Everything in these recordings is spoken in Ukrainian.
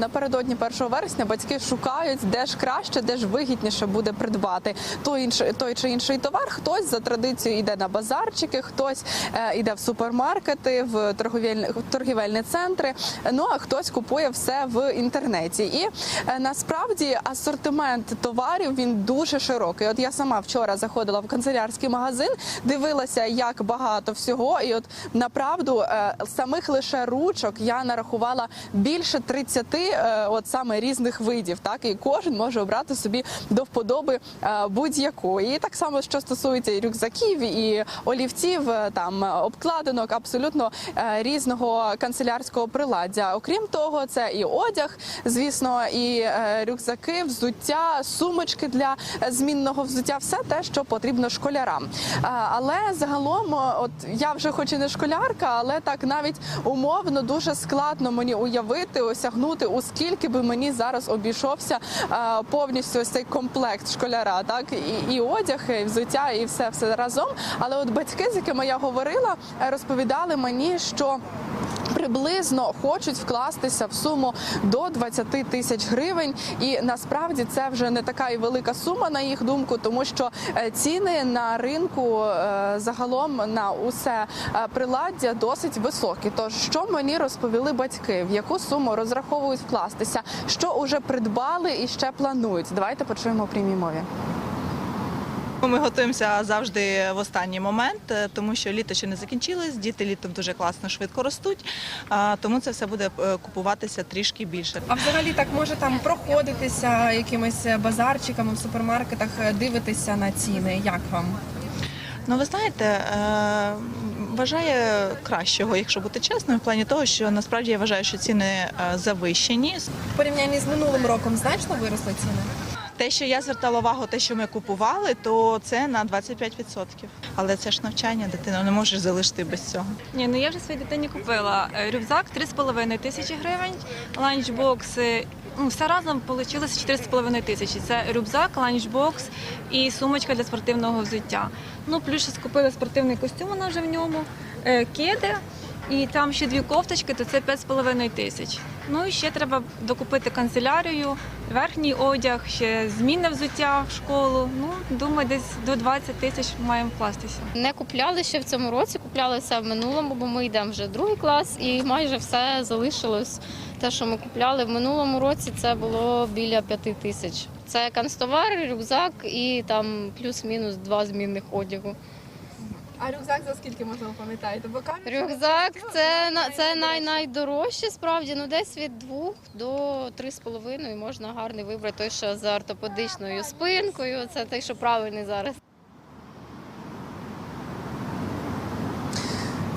Напередодні 1 вересня батьки шукають, де ж краще, де ж вигідніше буде придбати той інший той чи інший товар. Хтось за традицією йде на базарчики, хтось е, йде в супермаркети, в торговельні, торгівельні центри. Ну а хтось купує все в інтернеті. І е, насправді асортимент товарів він дуже широкий. От я сама вчора заходила в канцелярський магазин, дивилася, як багато всього, і от направду е, самих лише ручок я нарахувала більше 30 е, от саме різних видів. Так і кожен може обрати собі до вподоби е, будь-яку. І так само, що стосується і рюкзаків, і олівців, е, там е, обкладинок, абсолютно е, різного канцелярського приладдя. Окрім того, це і одяг, звісно, і е, рюкзаки, взуття, сумочки для е, змінного взуття, все те, що потрібно школярам. Е, Але загалом, е, от я вже хоч і не школярка, але так навіть умовно дуже складно мені уявити, осягнути, у скільки би мені зараз обійшовся е, повністю ось цей комплект школяра, так і, і одяг, і взуття, і все все разом. Але от батьки, з якими я говорила, е, розповідали мені, що приблизно хочуть вкластися в суму до 20 тисяч гривень. І насправді це вже не така і велика сума на їх думку, тому що е, ціни на ринку е, загалом на усе е, приладдя досить високі. Тож що мені розповіли батьки, в яку суму розраховують вкластися, що уже придбали і ще планують. Давайте почуємо прямій мові. Ми готуємося завжди в останній момент, е, тому що літо ще не закінчилось, діти літом дуже класно швидко ростуть, тому це все буде е, купуватися трішки більше. А взагалі так може там проходитися якимись базарчиками в супермаркетах, е, дивитися на ціни. Як вам? Ну ви знаєте, е, вважає кращого, якщо бути чесною, в плані того, що насправді я вважаю, що ціни е, завищені. В порівнянні з минулим роком значно виросли ціни? Те, що я звертала увагу, те, що ми купували, то це на 25%. Але це ж навчання, дитину не можеш залишити без цього. Ні, ну я вже своїй дитині купила е, рюкзак 3,5 тисячі гривень, ланчбокси. Ну, все разом вийшло 4,5 тисячі. Це рюкзак, ланчбокс і сумочка для спортивного взуття. Ну, плюс ще скупила спортивний костюм, вона вже в ньому, е, кеди, і там ще дві кофточки, то це 5,5 тисяч. Ну і ще треба докупити канцелярію, верхній одяг, ще змінне взуття в школу. Ну, думаю, десь до 20 тисяч маємо вкластися. Не купляли ще в цьому році, купляли все в минулому, бо ми йдемо вже в другий клас і майже все залишилось. Те, що ми купляли в минулому році, це було біля п'яти тисяч. Це канцтовар, рюкзак і там плюс-мінус два змінних одягу. А рюкзак за скільки можна пам'ятаєте? Бо камінь Рюкзак це на це най, найдорожче, справді. Ну десь від двох до три з половиною можна гарний вибрати той, що за ортопедичною спинкою. Це той, що правильний зараз.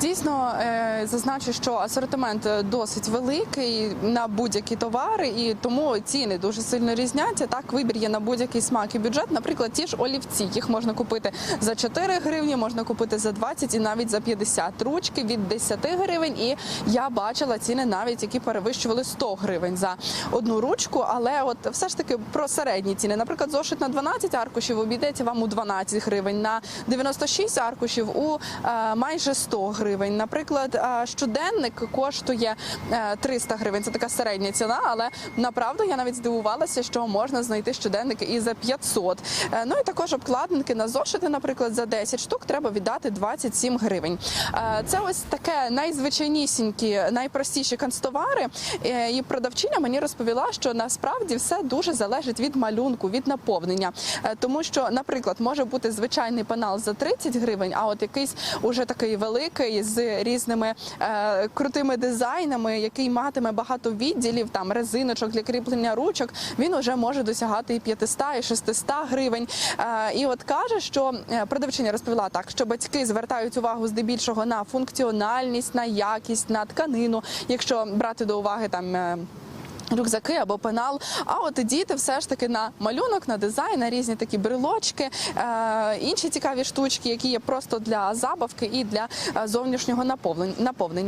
Дійсно, е, зазначу, що асортимент досить великий на будь-які товари, і тому ціни дуже сильно різняться. Так, вибір є на будь-який смак і бюджет. Наприклад, ті ж олівці, їх можна купити за 4 гривні, можна купити за 20 і навіть за 50 ручки від 10 гривень. І я бачила ціни навіть, які перевищували 100 гривень за одну ручку. Але от все ж таки про середні ціни. Наприклад, зошит на 12 аркушів обійдеться вам у 12 гривень, на 96 аркушів у е, майже 100 гривень. Наприклад, е, щоденник коштує е, 300 гривень. Це така середня ціна, але направду я навіть здивувалася, що можна знайти щоденники і за 500. Е, Ну і також обкладинки на зошити, наприклад, за 10 штук треба віддати 27 гривень. Е, Це ось таке найзвичайнісінькі, найпростіші канцтовари. Е, І продавчиня мені розповіла, що насправді все дуже залежить від малюнку, від наповнення. Е, Тому що, наприклад, може бути звичайний пенал за 30 гривень, а от якийсь уже такий великий з різними е, крутими дизайнами, який матиме багато відділів, там резиночок для кріплення ручок, він вже може досягати і 500, і 600 гривень. Е, і от каже, що е, продавчиня розповіла так, що батьки звертають увагу здебільшого на функціональність, на якість, на тканину, якщо брати до уваги там. Рюкзаки або пенал. А от діти все ж таки на малюнок, на дизайн, на різні такі брелочки, е, інші цікаві штучки, які є просто для забавки і для е, зовнішнього наповнен- наповнення.